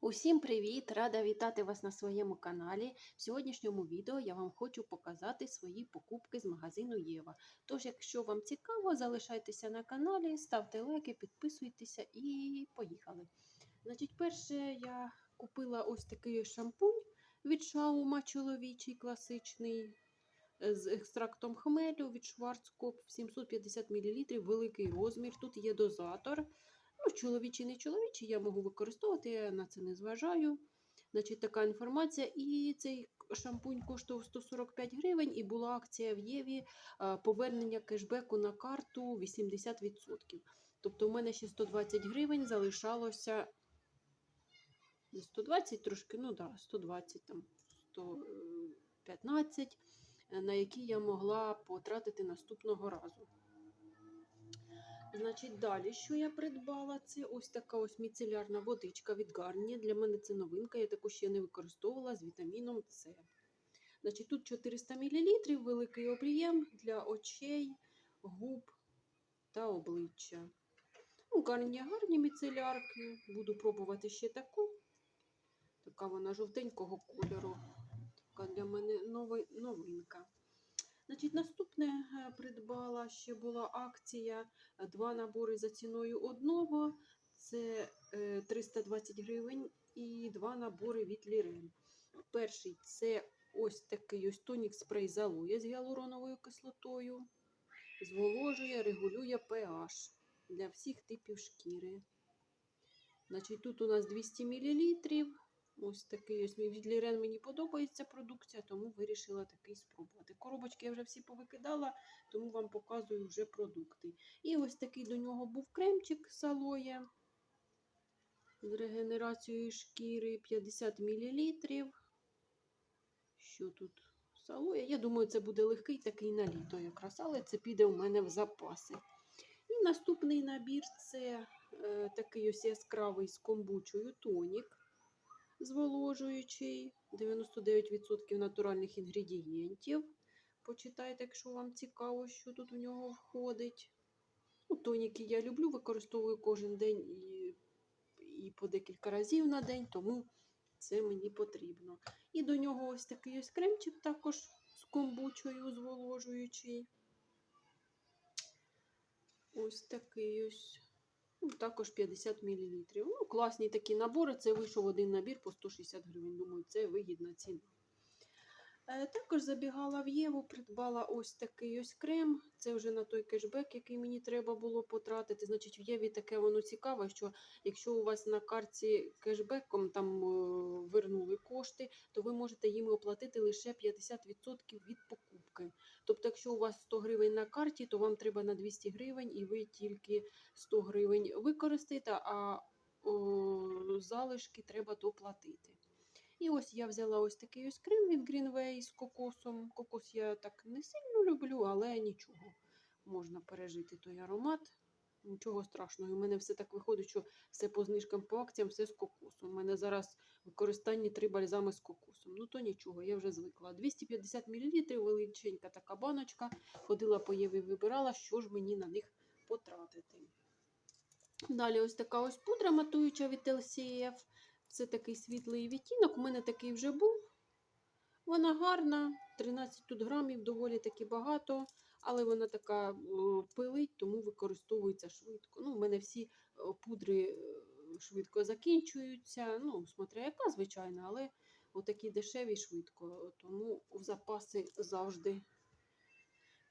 Усім привіт! Рада вітати вас на своєму каналі. В сьогоднішньому відео я вам хочу показати свої покупки з магазину Єва. Тож, якщо вам цікаво, залишайтеся на каналі, ставте лайки, підписуйтеся і поїхали. Значить, перше я купила ось такий шампунь від Шаума чоловічий класичний е, з екстрактом хмелю від Schwarzkopf 750 мл, великий розмір. Тут є дозатор. Ну, чоловічий, не чоловічий, я можу використовувати, я на це не зважаю. Значить, така інформація. І цей шампунь коштував 145 гривень, і була акція в Єві повернення кешбеку на карту 80%. Тобто, у мене ще 120 гривень залишалося. 120 трошки, ну да, 120 там 115, е, на які я могла потратити наступного разу. Значить, далі, що я придбала, це ось така ось міцелярна водичка від Гарні. Для мене це новинка, я таку ще не використовувала з вітаміном С. Значить, Тут 400 мл, великий об'єм для очей, губ та обличчя. Ну, Гарні гарні міцелярки. Буду пробувати ще таку. Така вона жовтенького кольору. Така для мене нови, новинка. Значить, наступне е, придбала ще була акція. е, Два набори за ціною одного. Це е, 320 гривень і два набори від Лірен. Перший це ось такий ось тонік спрей з з гіалуроновою кислотою. Зволожує, регулює pH для всіх типів шкіри. Значить, тут у нас 200 мл. Ось такий ось мій від Лірен мені подобається продукція, тому вирішила такий спробувати. Коробочки я вже всі повикидала, тому вам показую вже продукти. І ось такий до нього був кремчик з алоє з регенерацією шкіри 50 мл. Що тут з алоє? Я думаю, це буде легкий такий на літо якраз, але це піде у мене в запаси. І наступний набір це е, такий ось яскравий з комбучою тонік зволожуючий, 99% натуральних інгредієнтів. Почитайте, якщо вам цікаво, що тут в нього входить. Ну, Тоніки я люблю, використовую кожен день і, і по декілька разів на день, тому це мені потрібно. І до нього ось такий ось кремчик також з комбучою зволожуючий. Ось такий ось. Ну, також 50 мл. Ну, класні такі набори. Це вийшов один набір по 160 гривень. Думаю, це вигідна ціна. Е, також забігала в Єву, придбала ось такий ось крем. Це вже на той кешбек, який мені треба було потратити. Значить, в Єві таке воно цікаве, що якщо у вас на карті кешбеком там е, вернули кошти, то ви можете їм оплатити лише 50% від покупки. Тобто, якщо у вас 100 гривень на карті, то вам треба на 200 гривень, і ви тільки 100 гривень використаєте, а о, залишки треба доплатити. І ось я взяла ось такий ось крем від Greenway з кокосом. Кокос я так не сильно люблю, але нічого. Можна пережити той аромат. Нічого страшного. У мене все так виходить, що все по знижкам по акціям, все з кокосом. У мене зараз в використанні три бальзами з кокосом. Ну то нічого, я вже звикла. 250 мл, величенька така баночка. Ходила по Єві, вибирала, що ж мені на них потратити. Далі ось така ось пудра матуюча від LCF. Це такий світлий відтінок. У мене такий вже був. Вона гарна, 13 тут грамів, доволі таки багато, але вона така пилить, тому використовується швидко. Ну, У мене всі пудри е, швидко закінчуються. Ну, смотря яка, звичайно, але отакі дешеві швидко. Тому в запаси завжди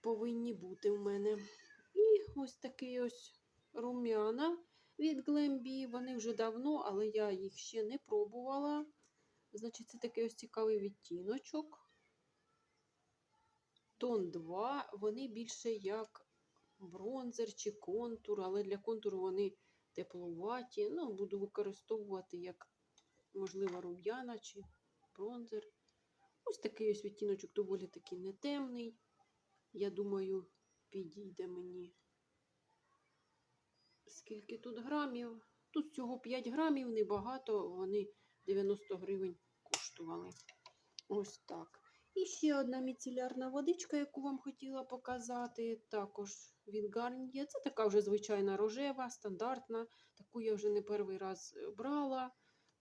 повинні бути в мене. І ось такий ось рум'яна від Glambi. Вони вже давно, але я їх ще не пробувала. Значить, це такий ось цікавий відтіночок. Тон 2. Вони більше як бронзер чи контур, але для контуру вони теплуваті. Ну, буду використовувати як, можливо, рум'яна чи бронзер. Ось такий ось відтіночок доволі таки не темний. Я думаю, підійде мені скільки тут грамів. Тут всього 5 грамів, небагато, вони 90 гривень коштували. Ось так. І ще одна міцелярна водичка, яку вам хотіла показати. Також від Garnier. Це така вже звичайна рожева, стандартна. Таку я вже не перший раз брала.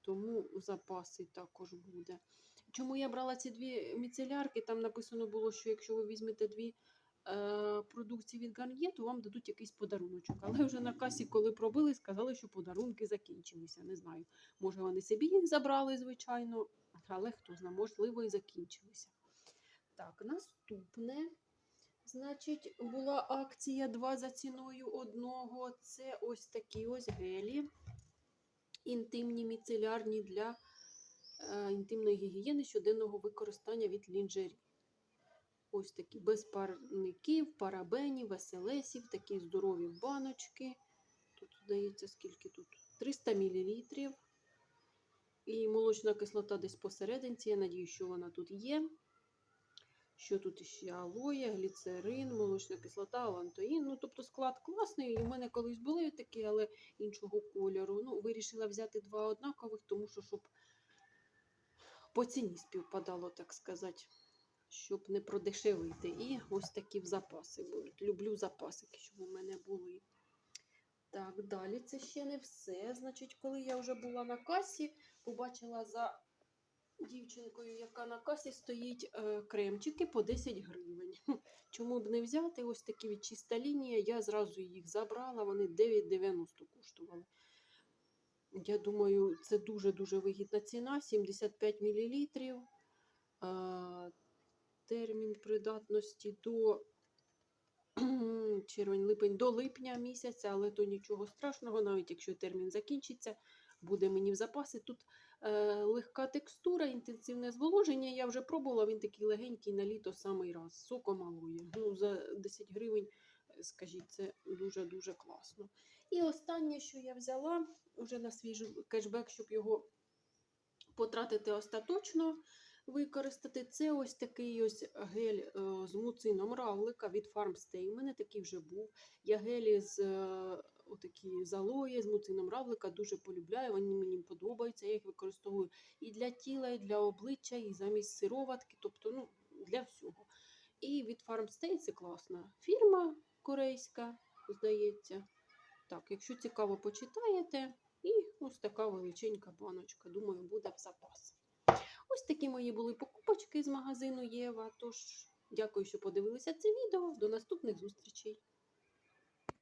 тому запаси також буде. Чому я брала ці дві міцелярки? Там написано було, що якщо ви візьмете дві е, продукції від Гарн'є, то вам дадуть якийсь подаруночок. Але вже на касі, коли пробили, сказали, що подарунки закінчилися. Не знаю. Може, вони собі їх забрали, звичайно, але хто знає, можливо, і закінчилися. Так, наступне. Значить, була акція 2 за ціною одного. Це ось такі ось гелі інтимні міцелярні для е, інтимної гігієни щоденного використання від лінжері. Ось такі без парників, парабенів, СЛСів, такі здорові баночки. Тут, здається, скільки тут? 300 мл. І молочна кислота десь посерединці. Я надію, що вона тут є. Що тут ще алоє, гліцерин, молочна кислота, алантоїн. Ну, тобто склад класний. В мене колись були такі, але іншого кольору. Ну, вирішила взяти два однакових, тому що щоб по ціні співпадало, так сказати, щоб не продешевити. І ось такі в запаси будуть. Люблю запасики, щоб у мене були. Так, далі це ще не все. Значить, коли я вже була на касі, побачила за дівчинкою, яка на касі стоїть е, кремчики по 10 гривень. Чому б не взяти ось такі від чиста лінія? Я зразу їх забрала, вони 9,90 коштували. Я думаю, це дуже-дуже вигідна ціна. 75 мл. Термін придатності до червень-липень до липня місяця, але то нічого страшного, навіть якщо термін закінчиться, буде мені в запаси. Тут е, легка текстура, інтенсивне зволоження. Я вже пробувала, він такий легенький на літо самий раз. Соком алоє. Ну, за 10 гривень, е, скажіть, це дуже-дуже класно. І останнє, що я взяла вже на свій кешбек, щоб його потратити остаточно. Використати це ось такий ось гель е, з муцином равлика від Farmstay. У мене такий вже був. Я гелі з е, отакі з алої, з муцином равлика дуже полюбляю. Вони мені подобаються. Я їх використовую і для тіла, і для обличчя, і замість сироватки, тобто ну, для всього. І від Farmstay це класна фірма корейська, здається. Так, якщо цікаво, почитаєте. І ось така величенька баночка. Думаю, буде в запас. Ось такі мої були покупочки з магазину Єва. Тож, дякую, що подивилися це відео. До наступних зустрічей!